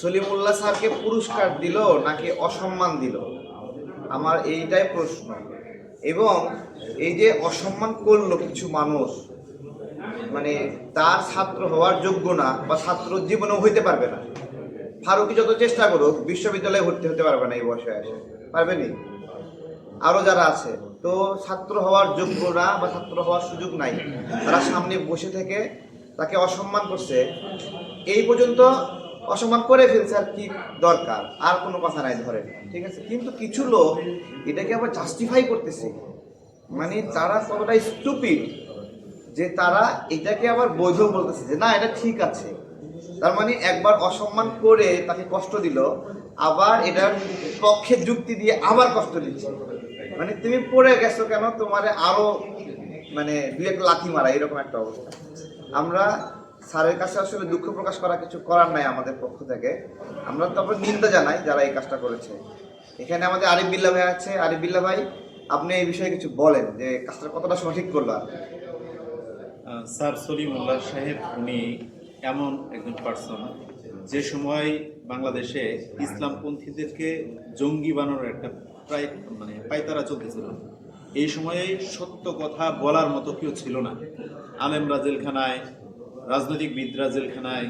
সলিমুল্লাহ স্যারকে পুরস্কার দিল নাকি অসম্মান দিল? আমার এইটাই প্রশ্ন। এবং এই যে অসম্মান করল কিছু মানুষ মানে তার ছাত্র হওয়ার যোগ্য না বা ছাত্র জীবনেও হইতে পারবে না। ফারুকি যত চেষ্টা করুক, বিশ্ববিদ্যালয়ে ভর্তি হতে পারবে না এই বয়সে এসে পারবেনি আরও যারা আছে, তো ছাত্র হওয়ার যোগ্য না বা ছাত্র হওয়ার সুযোগ নাই। তারা সামনে বসে থেকে তাকে অসম্মান করছে। এই পর্যন্ত অসম্মান করে ফেলছে আর কি দরকার? আর কোনো কথা নাই ধরে। ঠিক আছে? কিন্তু কিছু লোক এটাকে আবার জাস্টিফাই করতেছে। মানে তারা কতটা স্টুপিড যে তারা এটাকে আবার বৈধ বলতেছে যে, না, এটা ঠিক আছে। তার মানে একবার অসম্মান করে তাকে কষ্ট দিল, আবার এটার পক্ষে যুক্তি দিয়ে আবার কষ্ট দিচ্ছে। মানে তুমি পড়ে গেছো কেন? তোমার আরও মানে দুই এক লাথি মারা, এরকম একটা অবস্থা। আমরা স্যারের কাছে আসলে দুঃখ প্রকাশ করা কিছু করার নাই আমাদের পক্ষ থেকে। আমরা তারপর নিন্দা জানাই যারা এই কাজটা করেছে। এখানে আমাদের আরিফ বিল্লা ভাই আছে। আরিফ বিল্লা ভাই, আপনি এই বিষয়ে কিছু বলেন যে কাজটা কতটা সঠিক করল স্যার সলিমুল্লাহ সাহেব, উনি এমন একজন পার্সন যে সময় বাংলাদেশে ইসলামপন্থীদেরকে জঙ্গি বানানোর একটা প্রায় মানে পাইতারা চলতেছিল। এই সময়ে সত্য কথা বলার মতো কেউ ছিল না। আলেমরা জেলখানায় রাজনৈতিকবিদরা জেলখানায়,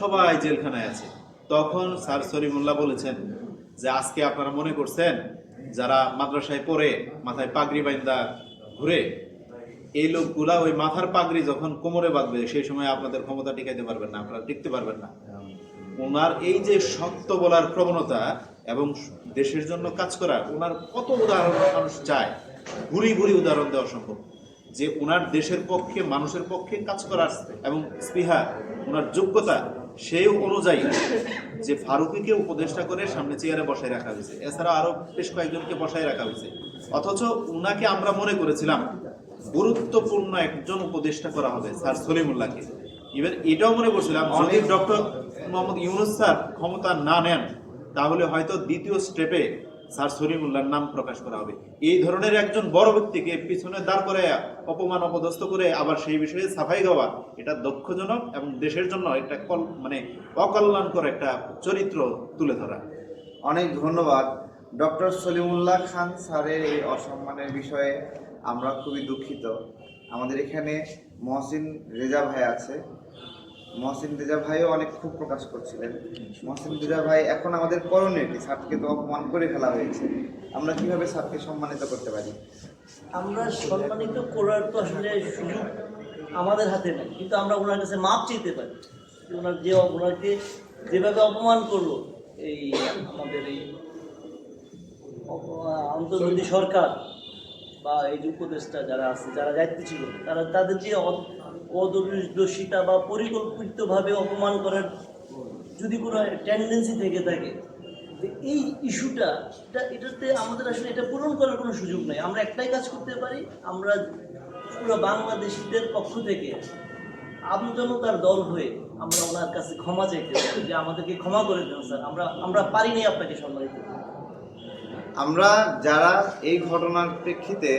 সবাই জেলখানায় আছে। তখন স্যার সলিমুল্লাহ বলেছেন যে, আজকে আপনারা মনে করছেন যারা মাদ্রাসায় পড়ে, মাথায় পাগড়ি বাইন্দা ঘুরে, এই লোকগুলা ওই মাথার পাগড়ি যখন কোমরে বাঁধবে, সেই সময় আপনাদের ক্ষমতা টিকাইতে পারবেন না, আপনারা টিকতে পারবেন না। ওনার এই যে সত্য বলার প্রবণতা এবং দেশের জন্য কাজ করা, ওনার কত উদাহরণ মানুষ চায়? ঘুরি ঘুরি উদাহরণ দেওয়া সম্ভব। যে ওনার দেশের পক্ষে, মানুষের পক্ষে কাজ করার এবং স্পৃহা ওনার যোগ্যতা সেই অনুযায়ী যে ফারুকিকে উপদেষ্টা করে সামনে চেয়ারে বসায় রাখা হয়েছে। এছাড়া আরও বেশ কয়েকজনকে বসায় রাখা হয়েছে। অথচ উনাকে আমরা মনে করেছিলাম গুরুত্বপূর্ণ একজন উপদেষ্টা করা হবে, স্যার সলিমুল্লাহকে। ইভেন এটাও মনে করছিলাম, যদি ডক্টর মোহাম্মদ ইউনুস স্যার ক্ষমতা না নেন, তাহলে হয়তো দ্বিতীয় স্টেপে স্যার সলিমুল্লাহর নাম প্রকাশ করা হবে। এই ধরনের একজন বড় ব্যক্তিকে পিছনে দাঁড় করে অপমান, অপদস্থ করে আবার সেই বিষয়ে সাফাই গাওয়া এটা দক্ষজনক এবং দেশের জন্য একটা কল মানে অকল্যাণকর একটা চরিত্র তুলে ধরা। অনেক ধন্যবাদ। ডক্টর সলিমুল্লাহ খান স্যারের এই অসম্মানের বিষয়ে আমরা খুবই দুঃখিত। আমাদের এখানে মহসিন রেজা ভাই আছে। মহসিন রেজা ভাইও অনেক খুব প্রকাশ করছিলেন। মহসিন রেজা ভাই এখন আমাদের করণীয় কি তো অপমান করে ফেলা হয়েছে। আমরা কীভাবে স্যারকে সম্মানিত করতে পারি? আমরা সম্মানিত করার তো আসলে সুযোগ আমাদের হাতে নেই কিন্তু আমরা ওনার কাছে মাপ চাইতে পারি। ওনার যে ওনাকে যেভাবে অপমান করল এই আমাদের এই অন্তর্বর্তী সরকার বা এই যে উপদেষ্টা যারা আছে, যারা দায়িত্বে ছিল, তারা তাদের যে অদ- অদূরদর্শিতা বা পরিকল্পিতভাবে অপমান করার যদি কোনো টেন্ডেন্সি থেকে থাকে এই ইস্যুটা এটা, এটাতে আমাদের আসলে এটা পূরণ করার কোনো সুযোগ নেই আমরা একটাই কাজ করতে পারি, আমরা পুরো বাংলাদেশিদের পক্ষ থেকে আমজনতার দল হয়ে আমরা ওনার কাছে ক্ষমা চাইতে পারি যে আমাদেরকে ক্ষমা করে দেন, স্যার আমরা আমরা পারিনি আপনাকে সম্মানিত। আমরা যারা এই ঘটনার প্রেক্ষিতে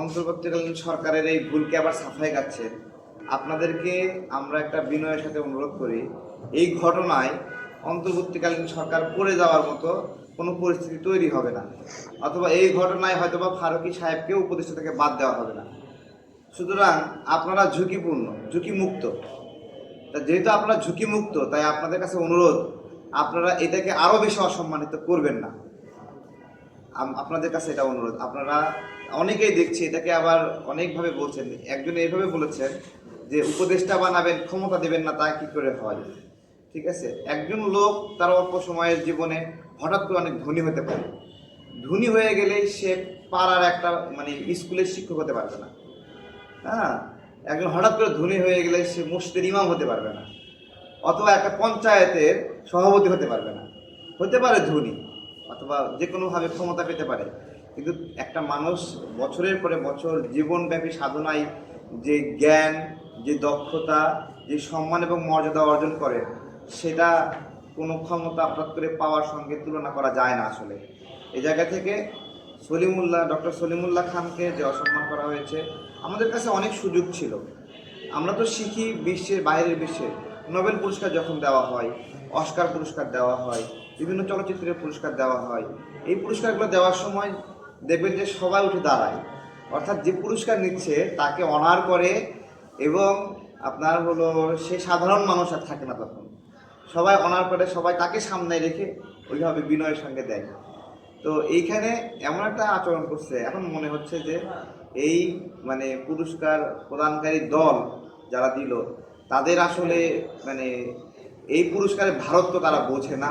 অন্তর্বর্তীকালীন সরকারের এই ভুলকে আবার সাফাই গাচ্ছেন আপনাদেরকে আমরা একটা বিনয়ের সাথে অনুরোধ করি, এই ঘটনায় অন্তর্বর্তীকালীন সরকার পড়ে যাওয়ার মতো কোনো পরিস্থিতি তৈরি হবে না। অথবা এই ঘটনায় হয়তোবা ফারুকি সাহেবকে উপদেষ্টা থেকে বাদ দেওয়া হবে না। সুতরাং আপনারা ঝুঁকিপূর্ণ, ঝুঁকিমুক্ত। তা যেহেতু আপনারা ঝুঁকিমুক্ত, তাই আপনাদের কাছে অনুরোধ, আপনারা এটাকে আরও বেশি অসম্মানিত করবেন না। আপনাদের কাছে এটা অনুরোধ। আপনারা অনেকেই দেখছি এটাকে আবার অনেকভাবে বলছেন। একজন এইভাবে বলেছেন যে উপদেষ্টা বানাবেন, ক্ষমতা দেবেন না, তা কি করে হয় ঠিক আছে? একজন লোক তার অল্প সময়ের জীবনে হঠাৎ করে অনেক ধনী হতে পারে। ধনী হয়ে গেলে সে পাড়ার একটা মানে স্কুলের শিক্ষক হতে পারবে না। হ্যাঁ? একজন হঠাৎ করে ধনী হয়ে গেলে সে মসজিদের ইমাম হতে পারবে না। অথবা একটা পঞ্চায়েতের সভাপতি হতে পারবে না। হতে পারে ধনী। অথবা যে কোনোভাবে ক্ষমতা পেতে পারে। কিন্তু একটা মানুষ বছরের পরে বছর জীবনব্যাপী সাধনায় যে জ্ঞান, যে দক্ষতা, যে সম্মান এবং মর্যাদা অর্জন করে, সেটা কোনো ক্ষমতা হঠাৎ করে পাওয়ার সঙ্গে তুলনা করা যায় না আসলে। এ জায়গা থেকে সলিমুল্লাহ, ডক্টর সলিমুল্লাহ খানকে যে অসম্মান করা হয়েছে, আমাদের কাছে অনেক সুযোগ ছিল। আমরা তো শিখি বিশ্বের, বাইরের বিশ্বে নোবেল পুরস্কার যখন দেওয়া হয়, অস্কার পুরস্কার দেওয়া হয় বিভিন্ন চলচ্চিত্রের পুরস্কার দেওয়া হয়। এই পুরস্কারগুলো দেওয়ার সময় দেখবেন যে সবাই উঠে দাঁড়ায়। অর্থাৎ যে পুরস্কার নিচ্ছে, তাকে অনার করে এবং আপনার হলো সে সাধারণ মানুষ আর থাকে না তখন। সবাই অনার করে, সবাই তাকে সামনে রেখে ওইভাবে বিনয়ের সঙ্গে দেয়। তো এইখানে এমন একটা আচরণ করছে। এখন মনে হচ্ছে যে এই মানে পুরস্কার প্রদানকারী দল যারা দিল, তাদের আসলে মানে এই পুরস্কারের ভারত তো তারা বোঝে না।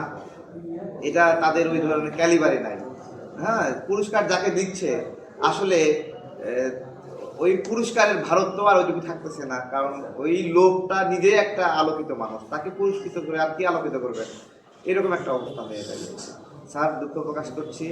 এটা তাদের ওই ধরনের ক্যালিবারে নাই। হ্যাঁ পুরস্কার যাকে দিচ্ছে, আসলে ওই পুরস্কারের ভারত তো আর ওইটুকু থাকতেছে না, কারণ ওই লোকটা নিজেই একটা আলোকিত মানুষ, তাকে পুরস্কৃত করে আর কি আলোকিত করবে? এরকম একটা অবস্থা হয়ে দাঁড়িয়েছে স্যার, দুঃখ প্রকাশ করছি।